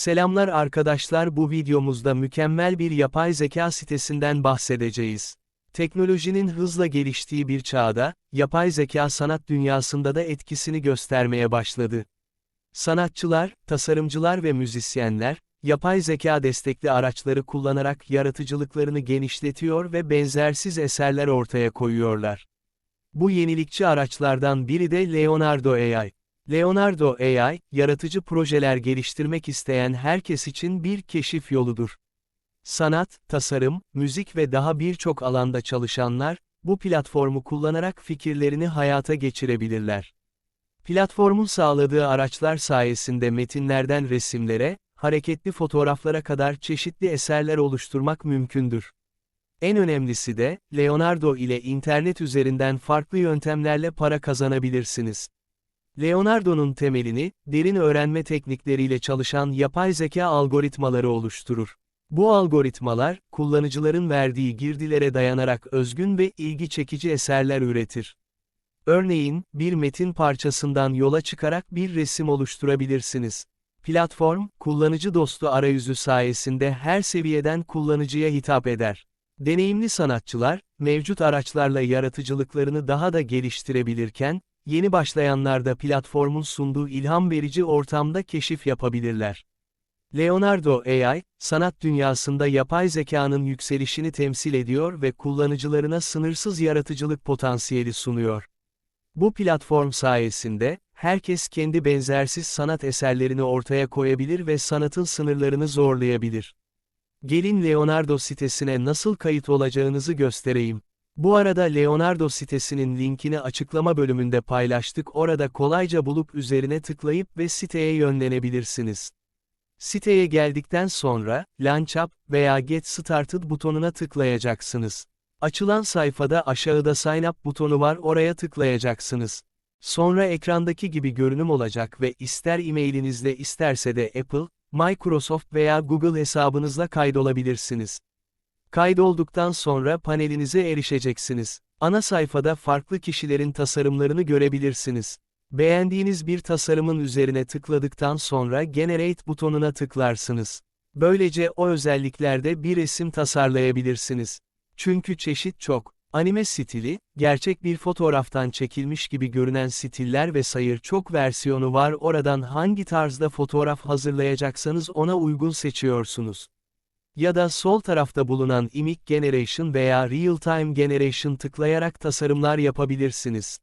Selamlar arkadaşlar bu videomuzda mükemmel bir yapay zeka sitesinden bahsedeceğiz. Teknolojinin hızla geliştiği bir çağda, yapay zeka sanat dünyasında da etkisini göstermeye başladı. Sanatçılar, tasarımcılar ve müzisyenler, yapay zeka destekli araçları kullanarak yaratıcılıklarını genişletiyor ve benzersiz eserler ortaya koyuyorlar. Bu yenilikçi araçlardan biri de Leonardo AI. Leonardo AI, yaratıcı projeler geliştirmek isteyen herkes için bir keşif yoludur. Sanat, tasarım, müzik ve daha birçok alanda çalışanlar, bu platformu kullanarak fikirlerini hayata geçirebilirler. Platformun sağladığı araçlar sayesinde metinlerden resimlere, hareketli fotoğraflara kadar çeşitli eserler oluşturmak mümkündür. En önemlisi de, Leonardo ile internet üzerinden farklı yöntemlerle para kazanabilirsiniz. Leonardo'nun temelini, derin öğrenme teknikleriyle çalışan yapay zeka algoritmaları oluşturur. Bu algoritmalar, kullanıcıların verdiği girdilere dayanarak özgün ve ilgi çekici eserler üretir. Örneğin, bir metin parçasından yola çıkarak bir resim oluşturabilirsiniz. Platform, kullanıcı dostu arayüzü sayesinde her seviyeden kullanıcıya hitap eder. Deneyimli sanatçılar, mevcut araçlarla yaratıcılıklarını daha da geliştirebilirken, yeni başlayanlar da platformun sunduğu ilham verici ortamda keşif yapabilirler. Leonardo AI, sanat dünyasında yapay zekanın yükselişini temsil ediyor ve kullanıcılarına sınırsız yaratıcılık potansiyeli sunuyor. Bu platform sayesinde, herkes kendi benzersiz sanat eserlerini ortaya koyabilir ve sanatın sınırlarını zorlayabilir. Gelin Leonardo sitesine nasıl kayıt olacağınızı göstereyim. Bu arada Leonardo sitesinin linkini açıklama bölümünde paylaştık orada kolayca bulup üzerine tıklayıp ve siteye yönlenebilirsiniz. Siteye geldikten sonra, Launch Up veya Get Started butonuna tıklayacaksınız. Açılan sayfada aşağıda Sign Up butonu var oraya tıklayacaksınız. Sonra ekrandaki gibi görünüm olacak ve ister e-mailinizle isterse de Apple, Microsoft veya Google hesabınızla kaydolabilirsiniz. Kaydolduktan sonra panelinize erişeceksiniz. Ana sayfada farklı kişilerin tasarımlarını görebilirsiniz. Beğendiğiniz bir tasarımın üzerine tıkladıktan sonra Generate butonuna tıklarsınız. Böylece o özelliklerde bir resim tasarlayabilirsiniz. Çünkü çeşit çok. Anime stili, gerçek bir fotoğraftan çekilmiş gibi görünen stiller ve sayır çok versiyonu var oradan hangi tarzda fotoğraf hazırlayacaksanız ona uygun seçiyorsunuz. Ya da sol tarafta bulunan Image Generation veya Real Time Generation tıklayarak tasarımlar yapabilirsiniz.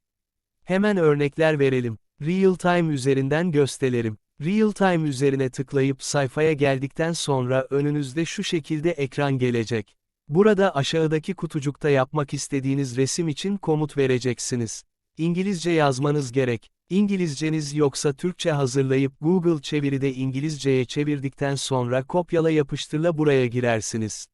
Hemen örnekler verelim. Real Time üzerinden gösterelim. Real Time üzerine tıklayıp sayfaya geldikten sonra önünüzde şu şekilde ekran gelecek. Burada aşağıdaki kutucukta yapmak istediğiniz resim için komut vereceksiniz. İngilizce yazmanız gerek. İngilizceniz yoksa Türkçe hazırlayıp Google çeviride İngilizceye çevirdikten sonra kopyala yapıştırla buraya girersiniz.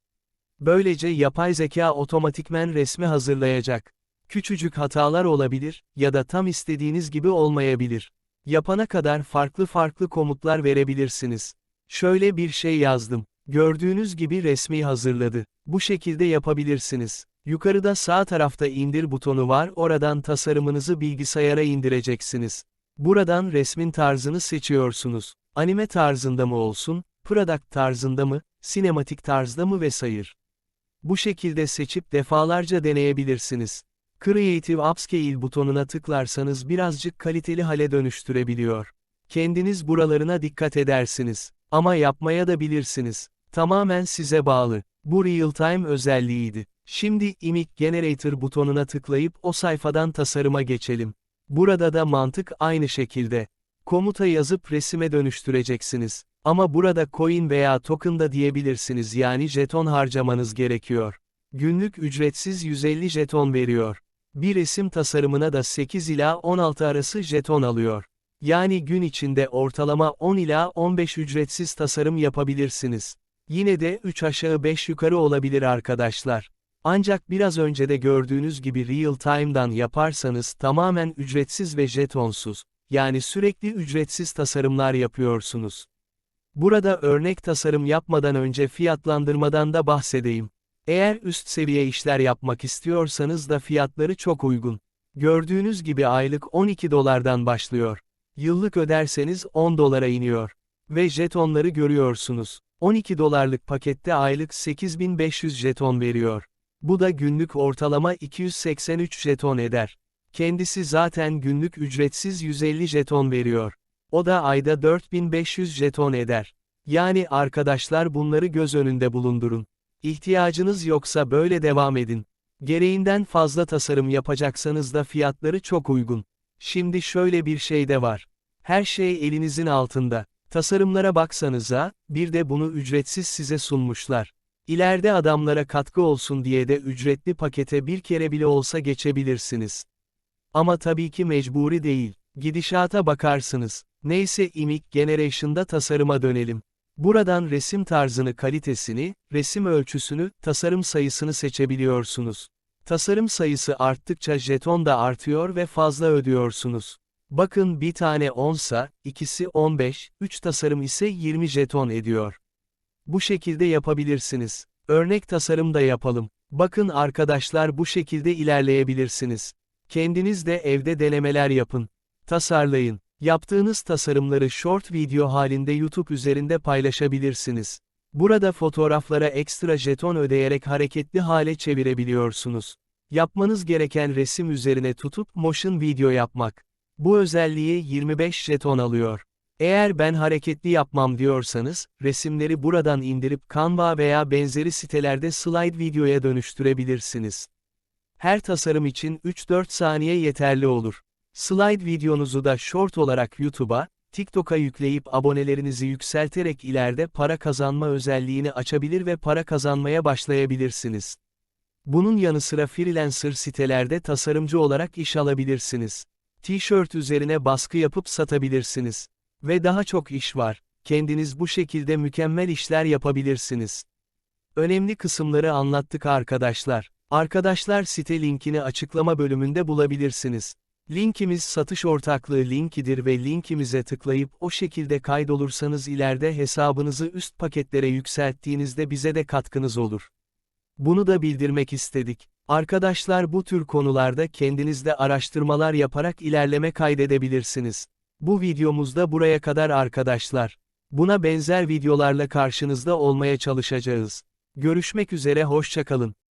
Böylece yapay zeka otomatikmen resmi hazırlayacak. Küçücük hatalar olabilir ya da tam istediğiniz gibi olmayabilir. Yapana kadar farklı farklı komutlar verebilirsiniz. Şöyle bir şey yazdım. Gördüğünüz gibi resmi hazırladı. Bu şekilde yapabilirsiniz. Yukarıda sağ tarafta indir butonu var oradan tasarımınızı bilgisayara indireceksiniz. Buradan resmin tarzını seçiyorsunuz. Anime tarzında mı olsun, product tarzında mı, sinematik tarzda mı vesaire. Bu şekilde seçip defalarca deneyebilirsiniz. Creative Upscale butonuna tıklarsanız birazcık kaliteli hale dönüştürebiliyor. Kendiniz buralarına dikkat edersiniz. Ama yapmaya da bilirsiniz. Tamamen size bağlı. Bu real-time özelliğiydi. Şimdi Image Generator butonuna tıklayıp o sayfadan tasarıma geçelim. Burada da mantık aynı şekilde. Komuta yazıp resime dönüştüreceksiniz. Ama burada coin veya token da diyebilirsiniz yani jeton harcamanız gerekiyor. Günlük ücretsiz 150 jeton veriyor. Bir resim tasarımına da 8 ila 16 arası jeton alıyor. Yani gün içinde ortalama 10 ila 15 ücretsiz tasarım yapabilirsiniz. Yine de 3 aşağı 5 yukarı olabilir arkadaşlar. Ancak biraz önce de gördüğünüz gibi real time'dan yaparsanız tamamen ücretsiz ve jetonsuz, yani sürekli ücretsiz tasarımlar yapıyorsunuz. Burada örnek tasarım yapmadan önce fiyatlandırmadan da bahsedeyim. Eğer üst seviye işler yapmak istiyorsanız da fiyatları çok uygun. Gördüğünüz gibi aylık 12 dolardan başlıyor. Yıllık öderseniz 10 dolara iniyor. Ve jetonları görüyorsunuz. 12 dolarlık pakette aylık 8500 jeton veriyor. Bu da günlük ortalama 283 jeton eder. Kendisi zaten günlük ücretsiz 150 jeton veriyor. O da ayda 4500 jeton eder. Yani arkadaşlar bunları göz önünde bulundurun. İhtiyacınız yoksa böyle devam edin. Gereğinden fazla tasarım yapacaksanız da fiyatları çok uygun. Şimdi şöyle bir şey de var. Her şey elinizin altında. Tasarımlara baksanıza, bir de bunu ücretsiz size sunmuşlar. İleride adamlara katkı olsun diye de ücretli pakete bir kere bile olsa geçebilirsiniz. Ama tabii ki mecburi değil. Gidişata bakarsınız. Neyse imik Generation'da tasarıma dönelim. Buradan resim tarzını kalitesini, resim ölçüsünü, tasarım sayısını seçebiliyorsunuz. Tasarım sayısı arttıkça jeton da artıyor ve fazla ödüyorsunuz. Bakın bir tane 10 sa, ikisi 15, 3 tasarım ise 20 jeton ediyor. Bu şekilde yapabilirsiniz. Örnek tasarım da yapalım. Bakın arkadaşlar bu şekilde ilerleyebilirsiniz. Kendiniz de evde denemeler yapın. Tasarlayın. Yaptığınız tasarımları short video halinde YouTube üzerinde paylaşabilirsiniz. Burada fotoğraflara ekstra jeton ödeyerek hareketli hale çevirebiliyorsunuz. Yapmanız gereken resim üzerine tutup motion video yapmak. Bu özelliği 25 jeton alıyor. Eğer ben hareketli yapmam diyorsanız, resimleri buradan indirip Canva veya benzeri sitelerde slide videoya dönüştürebilirsiniz. Her tasarım için 3-4 saniye yeterli olur. Slide videonuzu da short olarak YouTube'a, TikTok'a yükleyip abonelerinizi yükselterek ileride para kazanma özelliğini açabilir ve para kazanmaya başlayabilirsiniz. Bunun yanı sıra freelancer sitelerde tasarımcı olarak iş alabilirsiniz. T-shirt üzerine baskı yapıp satabilirsiniz. Ve daha çok iş var. Kendiniz bu şekilde mükemmel işler yapabilirsiniz. Önemli kısımları anlattık arkadaşlar. Arkadaşlar site linkini açıklama bölümünde bulabilirsiniz. Linkimiz satış ortaklığı linkidir ve linkimize tıklayıp o şekilde kaydolursanız ileride hesabınızı üst paketlere yükselttiğinizde bize de katkınız olur. Bunu da bildirmek istedik. Arkadaşlar bu tür konularda kendinizde araştırmalar yaparak ilerleme kaydedebilirsiniz. Bu videomuzda buraya kadar arkadaşlar. Buna benzer videolarla karşınızda olmaya çalışacağız. Görüşmek üzere hoşçakalın.